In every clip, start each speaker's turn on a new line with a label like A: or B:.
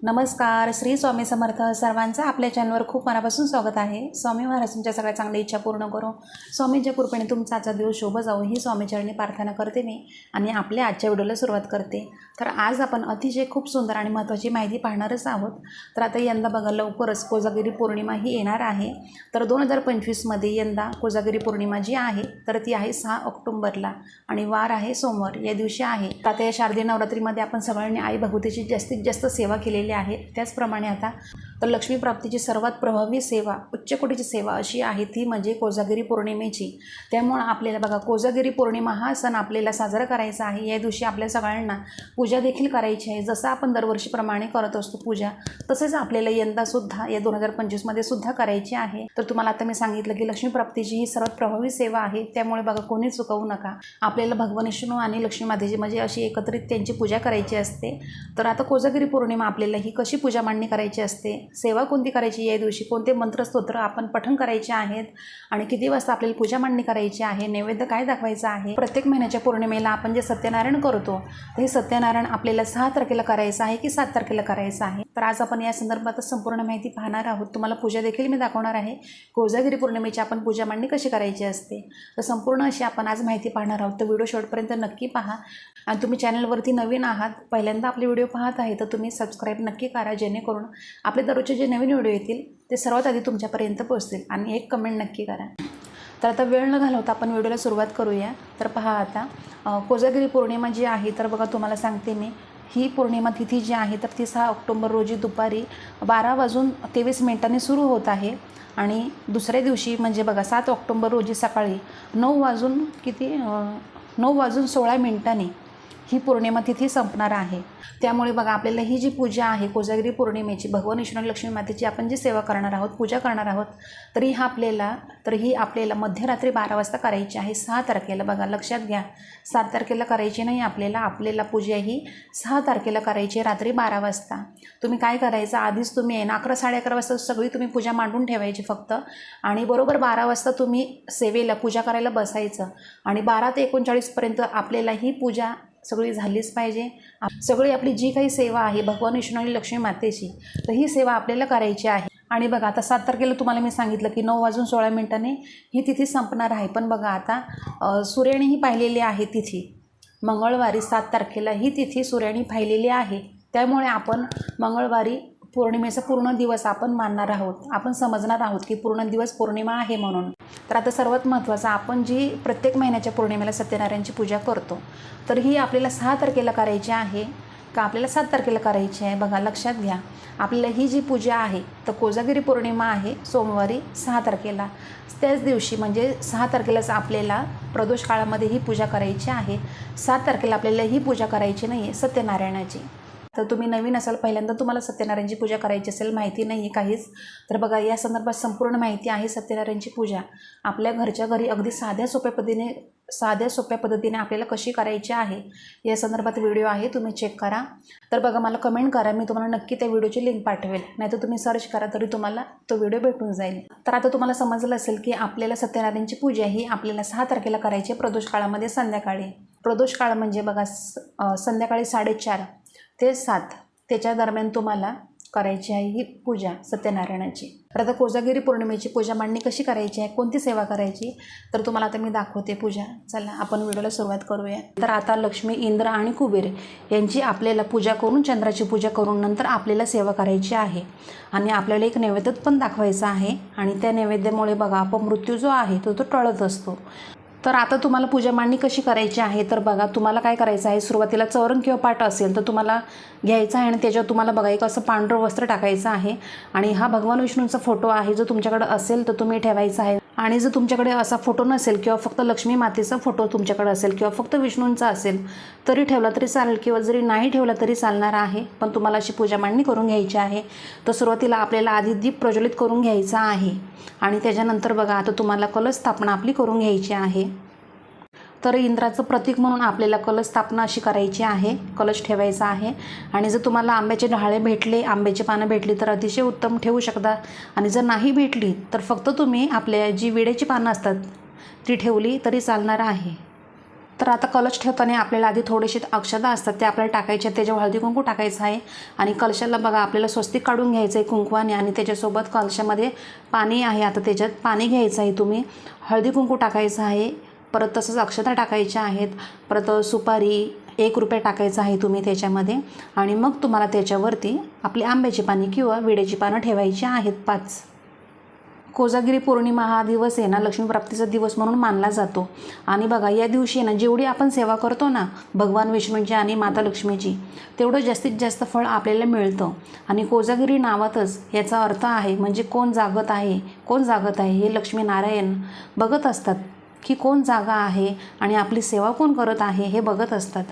A: नमस्कार श्री स्वामी समर्थ सर्वांचं आपल्या चॅनलवर खूप मनापासून स्वागत आहे. स्वामी महाराज तुमच्या सगळ्या चांगल्या इच्छा पूर्ण करो. स्वामींच्या कृपेने तुमचा आजचा दिवस शोभ जाऊ ही स्वामीचरणी प्रार्थना करते मी आणि आपल्या आजच्या व्हिडिओला सुरुवात करते. तर आज आपण अतिशय खूप सुंदर आणि महत्त्वाची माहिती पाहणारच आहोत. तर आता यंदा बघा लवकरच कोजागिरी पौर्णिमा ही येणार आहे. तर दोन हजार पंचवीसमध्ये यंदा कोजागिरी पौर्णिमा जी आहे तर ती आहे सहा ऑक्टोंबरला आणि वार आहे सोमवार या दिवशी आहे. आता या शारदीय नवरात्रीमध्ये आपण सगळ्यांनी आई भगवतीची जास्तीत जास्त सेवा केलेली आहे त्याचप्रमाणे आता तर लक्ष्मी प्राप्तीची सर्वात प्रभावी सेवा उच्च कोटीची सेवा अशी आहे ती म्हणजे कोजागिरी पौर्णिमेची. त्यामुळं आपल्याला बघा कोजागिरी पौर्णिमा हा सण आपल्याला साजरा करायचा आहे. या दिवशी आपल्या सगळ्यांना पूजा देखील करायची आहे. जसं आपण दरवर्षीप्रमाणे करत असतो पूजा तसेच आपल्याला यंदासुद्धा या दोन हजार पंचवीसमध्ये सुद्धा करायची आहे. तर तुम्हाला आता मी सांगितलं की लक्ष्मी प्राप्तीची ही सर्वात प्रभावी सेवा आहे. त्यामुळे बघा कोणी चुकवू नका. आपल्याला भगवान विष्णू आणि लक्ष्मी मातेची म्हणजे अशी एकत्रित त्यांची पूजा करायची असते. तर आता कोजागिरी पौर्णिमा आपल्याला ही कशी पूजा मांडणी करायची असते सेवा कोणती करायची या दिवशी कोणते मंत्रस्तोत्र आपण पठण करायचे आहेत आणि किती वाजता आपल्याला पूजा मांडणी करायची आहे नैवेद्य काय दाखवायचं आहे प्रत्येक महिन्याच्या पौर्णिमेला आपण जे सत्यनारायण करतो हे सत्यनारायण आपल्याला सहा तारखेला करायचं आहे की सात तारखेला करायचं आहे? तर आज आपण या संदर्भात संपूर्ण माहिती पाहणार आहोत. तुम्हाला पूजा देखील मी दाखवणार आहे. कोजागिरी पौर्णिमेची आपण पूजा मांडणी कशी करायची असते? तर संपूर्ण अशी आपण आज माहिती पाहणार आहोत. तर व्हिडिओ शेवटपर्यंत नक्की पहा. आणि तुम्ही चॅनलवरती नवीन आहात पहिल्यांदा आपले व्हिडिओ पाहत आहे तर तुम्ही सबस्क्राईब नक्की करा जेणेकरून आपले दररोजचे जे नवीन व्हिडिओ येतील ते सर्वात आधी तुमच्यापर्यंत पोहोचतील आणि एक कमेंट नक्की करा. तर आता वेळ न घालवता आपण व्हिडिओला सुरुवात करूया. तर पहा आता कोजागिरी पौर्णिमा जी आहे तर बघा तुम्हाला सांगते मी. ही पौर्णिमा तिथी जी आहे तर ती सहा ऑक्टोंबर रोजी दुपारी बारा वाजून तेवीस मिनिटांनी सुरू होत आहे. आणि दुसऱ्या दिवशी म्हणजे बघा सात ऑक्टोंबर रोजी सकाळी नऊ वाजून किती नऊ वाजून सोळा मिनिटांनी ही पौर्णिमा तिथी संपणार आहे. त्यामुळे बघा आपल्याला ही जी पूजा आहे कोजागिरी पौर्णिमेची भगवान ईश्वर लक्ष्मी मातेची आपण जी सेवा करणार आहोत पूजा करणार आहोत तर ही आपल्याला तर ही आपल्याला मध्यरात्री बारा वाजता करायची आहे सहा तारखेला बघा लक्षात घ्या. सात तारखेला करायची नाही आपल्याला आपल्याला पूजा ही सहा तारखेला करायची आहे रात्री बारा वाजता. तुम्ही काय करायचं आधीच तुम्ही आहे ना अकरा साडे अकरा वाजता सगळी तुम्ही पूजा मांडून ठेवायची फक्त. आणि बरोबर बारा वाजता तुम्ही सेवेला पूजा करायला बसायचं. आणि बारा ते एकोणचाळीसपर्यंत आपल्याला ही पूजा सगळी झालीच पाहिजे. सगळी आपली जी काही सेवा आहे भगवान विष्णू आणि लक्ष्मी मातेची तर ही सेवा आपल्याला करायची आहे. आणि बघा आता सात तारखेला तुम्हाला मी सांगितलं की नऊ वाजून सोळा मिनिटांनी ही तिथी संपणार आहे. पण बघा आता सूर्यानेही पाहिलेली आहे तिथी. मंगळवारी सात तारखेला ही तिथी सूर्याने पाहिलेली आहे. त्यामुळे आपण मंगळवारी पौर्णिमेचा पूर्ण दिवस आपण मानणार आहोत. आपण समजणार आहोत की पूर्ण दिवस पौर्णिमा आहे म्हणून. तर आता सर्वात महत्त्वाचं आपण जी प्रत्येक महिन्याच्या पौर्णिमेला सत्यनारायणची पूजा करतो तर ही आपल्याला सहा तारखेला करायची आहे. का आपल्याला सात तारखेला करायची आहे? बघा लक्षात घ्या. आपल्याला ही जी पूजा आहे तर कोजागिरी पौर्णिमा आहे सोमवारी सहा तारखेला. त्याच दिवशी म्हणजे सहा तारखेलाच आपल्याला प्रदोष काळामध्ये ही पूजा करायची आहे. सात तारखेला आपल्याला ही पूजा करायची नाही आहे सत्यनारायणाची. तर तुम्ही नवीन असाल पहिल्यांदा तुम्हाला सत्यनारायणची पूजा करायची असेल माहिती नाही आहे काहीच. तर बघा या संदर्भात संपूर्ण माहिती आहे सत्यनारायणची पूजा. आपल्या घरच्या घरी अगदी साध्या सोप्या पद्धतीने साध्या सोप्या पद्धतीने आपल्याला कशी करायची आहे या संदर्भात व्हिडिओ आहे तुम्ही चेक करा. तर बघा मला कमेंट करा मी तुम्हाला नक्की त्या व्हिडिओची लिंक पाठवेल. नाही तर तुम्ही सर्च करा तरी तुम्हाला तो व्हिडिओ भेटून जाईल. तर आता तुम्हाला समजलं असेल की आपल्याला सत्यनारायणची पूजा ही आपल्याला सहा तारखेला करायची आहे प्रदोष काळामध्ये संध्याकाळी. प्रदोष काळ म्हणजे बघा स- संध्याकाळी साडेचार. ते सात. त्याच्या दरम्यान तुम्हाला करायची आहे ही पूजा सत्यनारायणाची. तर आता कोजागिरी पौर्णिमेची पूजा मांडणी कशी करायची आहे? कोणती सेवा करायची? तर तुम्हाला आता मी दाखवते पूजा. चला आपण व्हिडिओला सुरुवात करूया. तर आता लक्ष्मी इंद्र आणि कुबेर यांची आपल्याला पूजा करून चंद्राची पूजा करून नंतर आपल्याला सेवा करायची आहे. आणि आपल्याला एक नैवेद्य पण दाखवायचा आहे. आणि त्या नैवेद्यामुळे बघा अपमृत्यू जो आहे तो तो टळत असतो. तर आता तुम्हाला पूजा मांडणी कशी करायची आहे? तर बघा तुम्हाला काय करायचं आहे? सुरुवातीला चौरंग किंवा पाट असेल तर तुम्हाला घ्यायचं आहे आणि त्याच्यावर तुम्हाला बघा एक असं पांढरं वस्त्र टाकायचं आहे. आणि हा भगवान विष्णूंचा फोटो आहे. जो तुमच्याकडं असेल तर तुम्ही ठेवायचा आहे. आणि जर तुमच्याकडे असा फोटो नसेल किंवा फक्त लक्ष्मी मातेचा फोटो तुमच्याकडे असेल किंवा फक्त विष्णूंचा असेल तरी ठेवला तरी चालेल किंवा जरी नाही ठेवला तरी चालणार आहे पण तुम्हाला अशी पूजा मांडणी करून घ्यायची आहे तर सुरुवातीला आपल्याला आधी दीप प्रज्वलित करून घ्यायचा आहे. आणि त्याच्यानंतर बघा आता तुम्हाला कलश स्थापना आपली करून घ्यायची आहे. तर इंद्राचं प्रतीक म्हणून आपल्याला कलश स्थापना अशी करायची आहे. कलश ठेवायचा आहे. आणि जर तुम्हाला आंब्याचे डहाळे भेटले आंब्याची पानं भेटली तर अतिशय उत्तम ठेवू शकता. आणि जर नाही भेटली तर फक्त तुम्ही आपल्या जी विड्याची पानं असतात ती ठेवली तरी चालणार आहे. तर आता कलश ठेवताना आपल्याला आधी थोडेसे अक्षता असतात ते आपल्याला टाकायचे त्याच्यावर हळदी कुंकू टाकायचं आहे. आणि कलशाला बघा आपल्याला स्वस्तिक काढून घ्यायचं आहे कुंकवाने. आणि त्याच्यासोबत कलशामध्ये पाणी आहे. आता त्याच्यात पाणी घ्यायचं आहे तुम्ही. हळदी कुंकू टाकायचं आहे. परत तसंच अक्षता टाकायच्या आहेत. परत सुपारी एक रुपये टाकायचं आहे तुम्ही त्याच्यामध्ये. आणि मग तुम्हाला त्याच्यावरती आपली आंब्याची पाणी किंवा विड्याची पानं ठेवायची आहेत पाच. कोजागिरी पौर्णिमा हा दिवस आहे ना लक्ष्मीप्राप्तीचा दिवस म्हणून मानला जातो. आणि बघा या दिवशी ना जेवढी आपण सेवा करतो ना भगवान विष्णूची आणि माता लक्ष्मीची तेवढं जास्तीत जास्त फळ आपल्याला मिळतं. आणि कोजागिरी नावातच याचा अर्थ आहे म्हणजे कोण जागत आहे कोण जागत आहे हे लक्ष्मीनारायण बघत असतात. की कोण जागा आहे आणि आपली सेवा कोण करत आहे हे बघत असतात.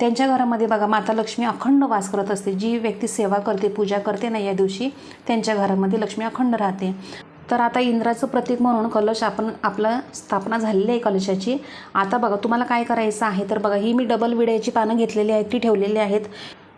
A: त्यांच्या घरामध्ये बघा माता लक्ष्मी अखंड वास करत असते. जी व्यक्ती सेवा करते पूजा करते ना या दिवशी त्यांच्या घरामध्ये लक्ष्मी अखंड राहते. तर आता इंद्राचं प्रतीक म्हणून कलश आपण आपलं स्थापना झालेली आहे कलशाची. आता बघा तुम्हाला काय करायचं आहे? तर बघा ही मी डबल विड्याची पानं घेतलेली आहेत ती ठेवलेली आहेत.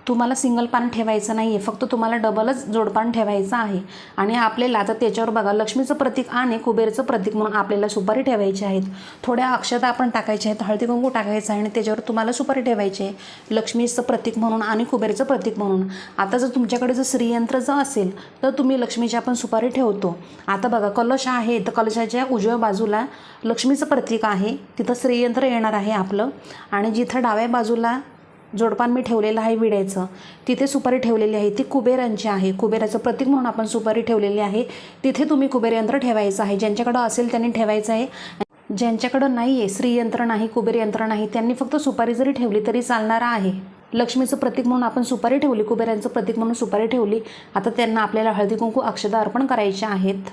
A: तुम्हाला सिंगल पान ठेवायचं नाही आहे फक्त तुम्हाला डबलच जोडपान ठेवायचं आहे. आणि आपल्याला आता त्याच्यावर बघा लक्ष्मीचं प्रतीक आणि कुबेरचं प्रतीक म्हणून आपल्याला सुपारी ठेवायची आहेत. थोड्या अक्षता आपण टाकायच्या आहेत. हळदी कुंकू टाकायचं आहे आणि त्याच्यावर तुम्हाला सुपारी ठेवायची आहे. लक्ष्मीचं प्रतीक म्हणून आणि कुबेरचं प्रतीक म्हणून. आता जर तुमच्याकडे जर श्रीयंत्र जर असेल तर तुम्ही लक्ष्मीची आपण सुपारी ठेवतो. आता बघा कलश आहे. तर कलशाच्या उजव्या बाजूला लक्ष्मीचं प्रतीक आहे. तिथं श्रीयंत्र येणार आहे आपलं. आणि जिथं डाव्या बाजूला जोडपान मी ठेवलेलं आहे विड्याचं. तिथे सुपारी ठेवलेली आहे. ती कुबेरांची आहे. कुबेराचं प्रतीक म्हणून आपण सुपारी ठेवलेली आहे. तिथे तुम्ही कुबेर यंत्र ठेवायचं आहे. ज्यांच्याकडं असेल त्यांनी ठेवायचं आहे. ज्यांच्याकडं नाही आहे श्रीयंत्र नाही कुबेर यंत्र नाही त्यांनी फक्त सुपारी जरी ठेवली तरी चालणार आहे. लक्ष्मीचं प्रतीक म्हणून आपण सुपारी ठेवली कुबेरांचं प्रतीक म्हणून सुपारी ठेवली. आता त्यांना आपल्याला हळदी कुंकू अक्षदा अर्पण करायचे आहेत.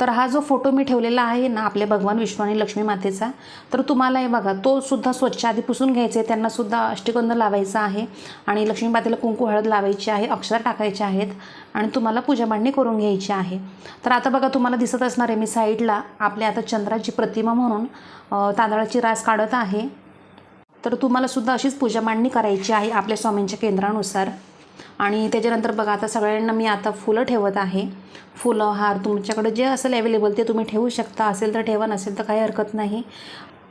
A: तर हा जो फोटो मी ठेवलेला आहे ना आपल्या भगवान विष्णू आणि लक्ष्मी मातेचा तर तुम्हाला हे बघा तो सुद्धा स्वच्छ आधी पुसून घ्यायचा आहे त्यांना सुद्धा अष्टगंध लावायचा आहे आणि लक्ष्मी मातेला कुंकू हळद लावायची आहे अक्षर टाकायचे आहेत आणि तुम्हाला पूजा मांडणी करून घ्यायची आहे. तर आता बघा तुम्हाला दिसत असणार आहे मी साईडला आपल्या आता चंद्राची प्रतिमा म्हणून तांदळाची रास काढत आहे. तर तुम्हाला सुद्धा अशीच पूजा मांडणी करायची आहे आपल्या स्वामींच्या केंद्रानुसार. आणि त्याच्यानंतर बघा आता सगळ्यांना मी आता फुलं ठेवत आहे. फुलं हार तुमच्याकडे जे असेल अवेलेबल ते तुम्ही ठेवू शकता. असेल तर ठेवा नसेल तर काही हरकत नाही.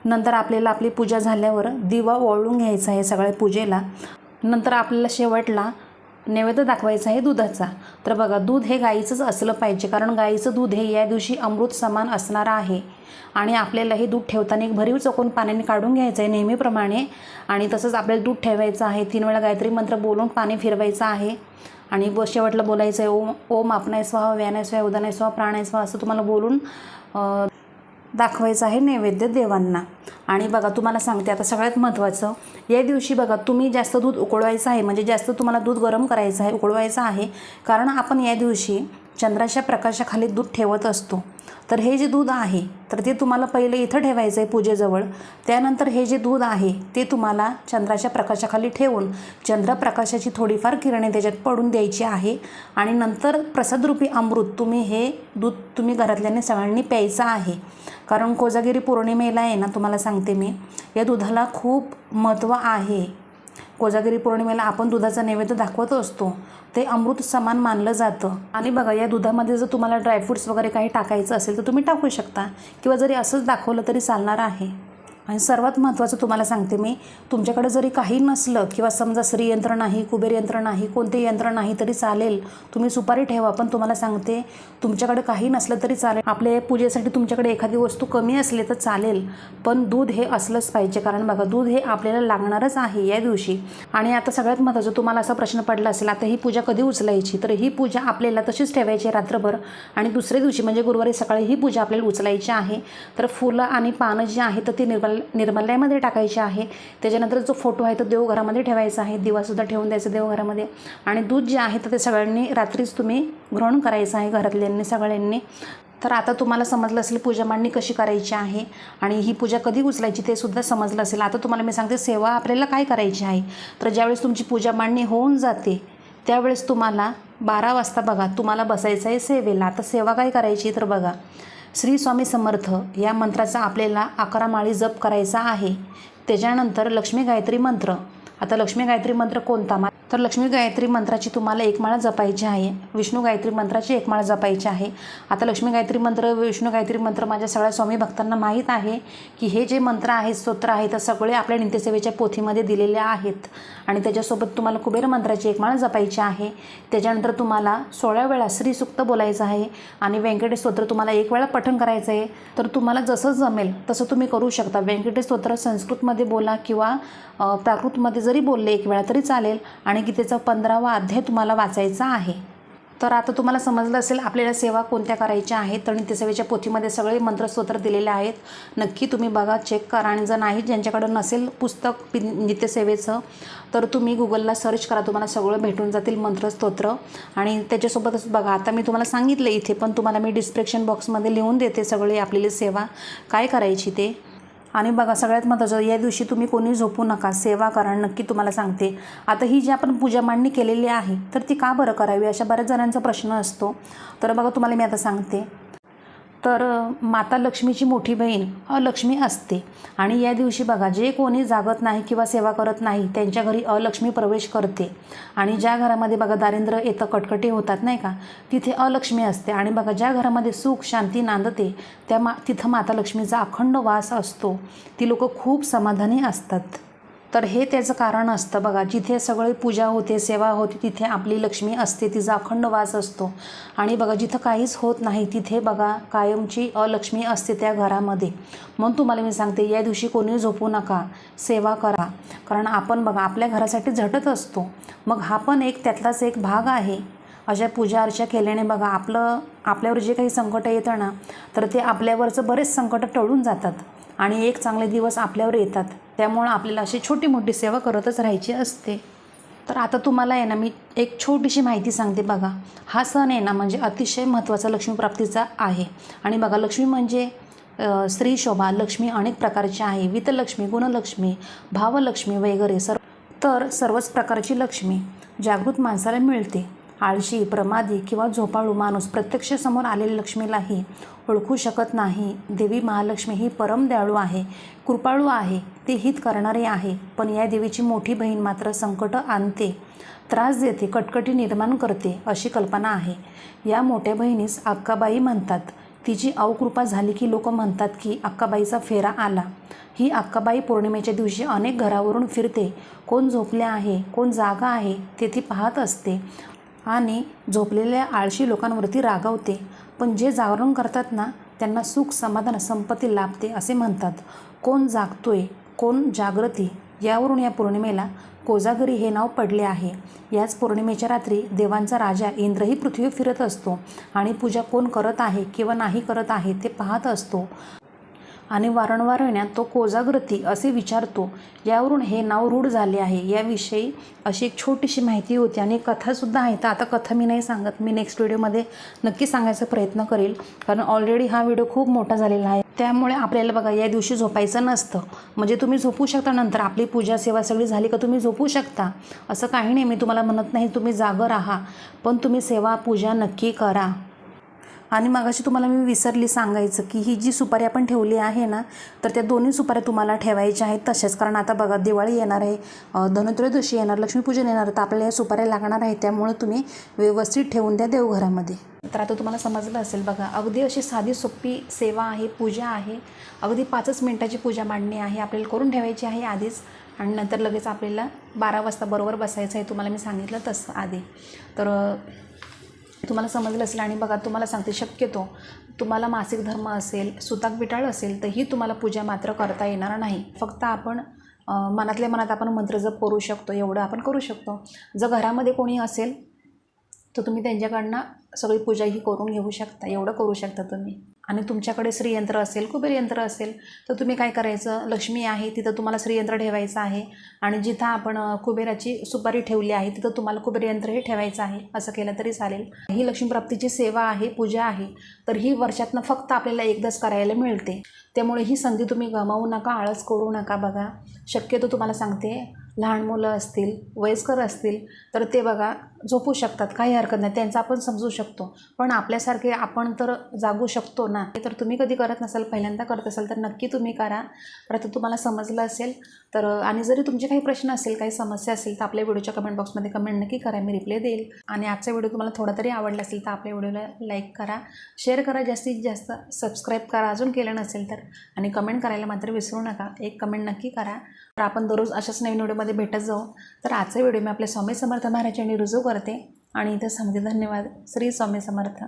A: नंतर आपल्याला आपली पूजा झाल्यावर दिवा ओळून घ्यायचा आहे सगळ्या पूजेला. नंतर आपल्याला शेवटला नैवेद्य दाखवायचा आहे दुधाचा. तर बघा दूध हे गाईचंच असलं पाहिजे कारण गाईचं दूध हे या दिवशी अमृत समान असणारं आहे. आणि आपल्याला हे दूध ठेवताना एक भरीव चोकून पाण्याने काढून घ्यायचं आहे नेहमीप्रमाणे. आणि तसंच आपल्याला दूध ठेवायचं आहे तीन वेळा गायत्री मंत्र बोलून पाणी फिरवायचं आहे. आणि ब शेवटला बोलायचं आहे ओम ओम आपणाय स्वाहा व्यानाय स्वाहा उदानाय स्वाहा प्राणाय स्वाहा असं तुम्हाला बोलून दाखवायचं आहे नैवेद्य देवांना. आणि बघा तुम्हाला सांगते आता सगळ्यात महत्त्वाचं या दिवशी बघा तुम्ही जास्त दूध उकळवायचं आहे म्हणजे जास्त तुम्हाला दूध गरम करायचं आहे उकळवायचं आहे कारण आपण या दिवशी चंद्राच्या प्रकाशाखाली दूध ठेवत असतो. तर हे जे दूध आहे तर ते तुम्हाला पहिले इथं ठेवायचं आहे पूजेजवळ. त्यानंतर हे जे दूध आहे ते तुम्हाला चंद्राच्या प्रकाशाखाली ठेवून चंद्रप्रकाशाची थोडीफार किरणे त्याच्यात पडून द्यायची आहे. आणि नंतर प्रसादरूपी अमृत तुम्ही हे दूध तुम्ही घरातल्याने सगळ्यांनी प्यायचं आहे. कारण कोजागिरी पौर्णिमेला आहे ना तुम्हाला सांगते मी. या दुधाला खूप महत्त्व आहे. कोजागिरी पौर्णिमेला आपण दुधाचा नैवेद्य दाखवत असतो. ते अमृत समान मानलं जातं. आणि बघा या दुधामध्ये जर तुम्हाला ड्रायफ्रूट्स वगैरे काही टाकायचं असेल तर तुम्ही टाकू शकता. किंवा जरी असंच दाखवलं तरी चालणार आहे. आणि सर्वात महत्त्वाचं तुम्हाला सांगते मी तुमच्याकडे जरी काही नसलं किंवा समजा स्त्रीयंत्र नाही कुबेर यंत्र नाही कोणते यंत्र नाही तरी चालेल तुम्ही सुपारी ठेवा. पण तुम्हाला सांगते तुमच्याकडे काही नसलं तरी चालेल. आपल्या पूजेसाठी तुमच्याकडे एखादी वस्तू कमी असली तर चालेल पण दूध हे असलंच पाहिजे. कारण बघा दूध हे आपल्याला लागणारच आहे या दिवशी. आणि आता सगळ्यात महत्त्वाचं तुम्हाला असा प्रश्न पडला असेल आता ही पूजा कधी उचलायची? तर ही पूजा आपल्याला तशीच ठेवायची आहे रात्रभर. आणि दुसऱ्या दिवशी म्हणजे गुरुवारी सकाळी ही पूजा आपल्याला उचलायची आहे. तर फुलं आणि पानं जी आहेत तर ती निर्माण निर्मल निर्मल्यामध्ये टाकायची आहे. त्याच्यानंतर जो फोटो आहे तो देवघरामध्ये ठेवायचा आहे. दिवासुद्धा ठेवून द्यायचा देवघरामध्ये. आणि दूध जे आहे तर ते सगळ्यांनी रात्रीच तुम्ही ग्रहण करायचं आहे घरातल्यांनी सगळ्यांनी. तर आता तुम्हाला समजलं असेल पूजा मांडणी कशी करायची आहे आणि ही पूजा कधी उचलायची ते सुद्धा समजलं असेल. आता तुम्हाला मी सांगते सेवा आपल्याला काय करायची आहे? तर ज्यावेळेस तुमची पूजा मांडणी होऊन जाते त्यावेळेस तुम्हाला बारा वाजता बघा तुम्हाला बसायचं आहे सेवेला. आता सेवा काय करायची तर बघा श्री स्वामी समर्थ या मंत्राचा आपल्याला अकरा माळी जप करायचा आहे. त्याच्यानंतर लक्ष्मी गायत्री मंत्र. आता लक्ष्मी गायत्री मंत्र कोणता मा तर लक्ष्मी गायत्री मंत्राची तुम्हाला एक माळा जपायची आहे. विष्णू गायत्री मंत्राची एक माळा जपायची आहे. आता लक्ष्मी गायत्री मंत्र विष्णू गायत्री मंत्र माझ्या सगळ्या स्वामी भक्तांना माहीत आहे की हे जे मंत्र आहेत स्तोत्र आहेत तर सगळे आपल्या नित्यसेवेच्या पोथीमध्ये दिलेले आहेत. आणि त्याच्यासोबत तुम्हाला कुबेर मंत्राची एक माळा जपायची आहे. त्याच्यानंतर तुम्हाला सोळा वेळा श्रीसुक्त बोलायचं आहे आणि व्यंकटेश स्तोत्र तुम्हाला एक वेळा पठण करायचं आहे. तर तुम्हाला जसं जमेल तसं तुम्ही करू शकता. व्यंकटेश स्तोत्र संस्कृतमध्ये बोला किंवा प्राकृतमध्ये जरी बोलले एक वेळा तरी चालेल आणि गीतेचा पंधरावा अध्याय तुम्हाला वाचायचा आहे. तर आता तुम्हाला समजलं असेल आपल्याला सेवा कोणत्या करायच्या आहेत? तर नित्यसेवेच्या पोथीमध्ये सगळे मंत्रस्तोत्र दिलेले आहेत. नक्की तुम्ही बघा चेक करा आणि जर नाही ज्यांच्याकडं नसेल पुस्तक नित्यसेवेचं तर तुम्ही गुगलला सर्च करा. तुम्हाला सगळं भेटून जातील मंत्रस्तोत्र. आणि त्याच्यासोबतच बघा आता मी तुम्हाला सांगितलं इथे पण तुम्हाला मी डिस्क्रिप्शन बॉक्समध्ये लिहून देते सगळे आपलेली सेवा. काय करायची ते? आणि बघा सगळ्यात महत्त्वाचं या दिवशी तुम्ही कोणी झोपू नका सेवा करा नक्की तुम्हाला सांगते. आता ही जी आपण पूजा मांडणी केलेली आहे तर ती का बरं करावी? अशा बऱ्याच जणांचा प्रश्न असतो. तर बघा तुम्हाला मी आता सांगते. तर माता लक्ष्मीची मोठी बहीण अलक्ष्मी असते. आणि या दिवशी बघा जे कोणी जागत नाही किंवा सेवा करत नाही त्यांच्या घरी अलक्ष्मी प्रवेश करते. आणि ज्या घरामध्ये बघा दारिद्र्य येतं कटकटी होतात नाही का तिथे अलक्ष्मी असते. आणि बघा ज्या घरामध्ये सुख शांती नांदते त्या मा तिथं माता लक्ष्मीचा अखंड वास असतो. ती लोकं खूप समाधानी असतात. तर हे त्याचं कारण असतं. बघा जिथे सगळी पूजा होते सेवा होते तिथे आपली लक्ष्मी असते तिचा अखंड वास असतो. आणि बघा जिथं काहीच होत नाही तिथे बघा कायमची अलक्ष्मी असते त्या घरामध्ये. म्हणून तुम्हाला मी सांगते या दिवशी कोणी झोपू नका सेवा करा. कारण आपण बघा आपल्या घरासाठी झटत असतो. मग हा पण एक त्यातलाच एक भाग आहे. अशा पूजा अर्चा केल्याने बघा आपलं आपल्यावर जे काही संकट येतं ना तर ते आपल्यावरचं बरेच संकट टळून जातात. आणि एक चांगले दिवस आपल्यावर येतात. त्यामुळं आपल्याला अशी छोटी मोठी सेवा करतच राहायची असते. तर आता तुम्हाला आहे ना मी एक छोटीशी माहिती सांगते बघा. हा सण आहे ना म्हणजे अतिशय महत्त्वाचा लक्ष्मीप्राप्तीचा आहे. आणि बघा लक्ष्मी म्हणजे स्त्री शोभा लक्ष्मी अनेक प्रकारची आहे. वितलक्ष्मी गुणलक्ष्मी भावलक्ष्मी वगैरे सर्व तर सर्वच प्रकारची लक्ष्मी जागृत माणसाला मिळते. आळशी प्रमादी किंवा झोपाळू माणूस प्रत्यक्ष समोर आलेल्या लक्ष्मीलाही ओळखू शकत नाही. देवी महालक्ष्मी ही परम दयाळू आहे कृपाळू आहे ती हित करणारी आहे. पण या देवीची मोठी बहीण मात्र संकट आणते त्रास देते कटकटी निर्माण करते अशी कल्पना आहे. या मोठ्या बहिणीस अक्काबाई म्हणतात. तिची अवकृपा झाली की लोक म्हणतात की अक्काबाईचा फेरा आला. ही अक्काबाई पौर्णिमेच्या दिवशी अनेक घरावरून फिरते. कोण झोपले आहे कोण जागा आहे ते ती पाहत असते. आणि झोपलेल्या आळशी लोकांवरती रागावते. पण जे जागरण करतात ना त्यांना सुख समाधान संपत्ती लाभते असे म्हणतात. कोण जागतोय कोण जागृती यावरून या पौर्णिमेला कोजागरी हे नाव पडले आहे. याच पौर्णिमेच्या रात्री देवांचा राजा इंद्रही पृथ्वी फिरत असतो आणि पूजा कोण करत आहे किंवा नाही करत आहे ते पाहत असतो. आणि वारंवार येण्यात तो कोजाग्रती असे विचारतो. यावरून हे नाव रूढ झाले आहे. याविषयी अशी एक छोटीशी माहिती होती आणि कथासुद्धा आहे. तर आता कथा मी नाही सांगत. मी नेक्स्ट व्हिडिओमध्ये नक्की सांगायचा प्रयत्न करेल. कारण ऑलरेडी हा व्हिडिओ खूप मोठा झालेला आहे. त्यामुळे आपल्याला बघा या दिवशी झोपायचं नसतं. म्हणजे तुम्ही झोपू शकता नंतर. आपली पूजा सेवा सगळी झाली का तुम्ही झोपू शकता. असं काही नाही. मी तुम्हाला म्हणत नाही तुम्ही जागं राहा. पण तुम्ही सेवा पूजा नक्की करा. आणि मगाशी तुम्हाला मी विसरली सांगायचं की ही जी सुपारी आपण ठेवली आहे ना तर त्या दोन्ही सुपाऱ्या तुम्हाला ठेवायच्या आहेत तशाच. कारण आता बघा दिवाळी येणार आहे धनत्रयोदशी येणार लक्ष्मीपूजन येणार तर आपल्याला या सुपाऱ्या लागणार आहेत त्यामुळे तुम्ही व्यवस्थित ठेवून द्या देवघरामध्ये. तर आता तुम्हाला समजलं असेल बघा अगदी अशी साधी सोपी सेवा आहे पूजा आहे. अगदी पाचच मिनटाची पूजा मांडणी आहे आपल्याला करून ठेवायची आहे आधीच. आणि नंतर लगेच आपल्याला बारा वाजता बरोबर बसायचं आहे तुम्हाला मी सांगितलं तसं आधी. तर तुम्हाला समजलं असेल आणि बघा तुम्हाला सांगते शक्यतो तुम्हाला मासिक धर्म असेल सुताक विटाळ असेल तर ही तुम्हाला पूजा मात्र करता येणार नाही. फक्त आपण मनातल्या मनात आपण मंत्र जप करू शकतो एवढं आपण करू शकतो. जर घरामध्ये कोणी असेल तर तुम्ही त्यांच्याकडनं सगळी पूजा ही करून घेऊ शकता. एवढं करू शकता तुम्ही. आणि तुमच्याकडे श्रीयंत्र असेल कुबेर यंत्र असेल तर तुम्ही काय करायचं? लक्ष्मी आहे तिथं तुम्हाला श्रीयंत्र ठेवायचं आहे. आणि जिथं आपण कुबेराची सुपारी ठेवली आहे तिथं तुम्हाला कुबेर यंत्र हे ठेवायचं आहे. असं केलं तरी चालेल. ही लक्ष्मीप्राप्तीची सेवा आहे पूजा आहे. तर ही वर्षातनं फक्त आपल्याला एकदाच करायला मिळते. त्यामुळे ही संधी तुम्ही गमावू नका आळस करू नका बघा. शक्यतो तुम्हाला सांगते लहान मुलं असतील वयस्कर असतील तर ते बघा झोपू शकतात. काही हरकत नाही. त्यांचं आपण समजू शकतो. पण आपल्यासारखे आपण तर जागू शकतो ना. तर तुम्ही कधी करत नसाल पहिल्यांदा करत असाल तर नक्की तुम्ही करा. परत तुम्हाला समजलं असेल तर आणि जरी तुमचे काही प्रश्न असेल काही समस्या असेल तर आपल्या व्हिडिओच्या कमेंट बॉक्समध्ये कमेंट नक्की करा. मी रिप्लाय देईल. आणि आजचा व्हिडिओ तुम्हाला थोडा तरी आवडला असेल तर आपल्या व्हिडिओला लाईक करा. शेअर करा. जास्तीत जास्त सबस्क्राईब करा. अजून केलं नसेल तर आणि कमेंट करायला मात्र विसरू नका. एक कमेंट नक्की करा. तर आपण दररोज अशाच नवीन व्हिडिओमध्ये भेटत जाऊ. तर आजचा व्हिडिओ मी आपल्या स्वामी समर्थ महाराजांनी रुजू करते. आणि इथं सांगते धन्यवाद. श्री स्वामी समर्थ.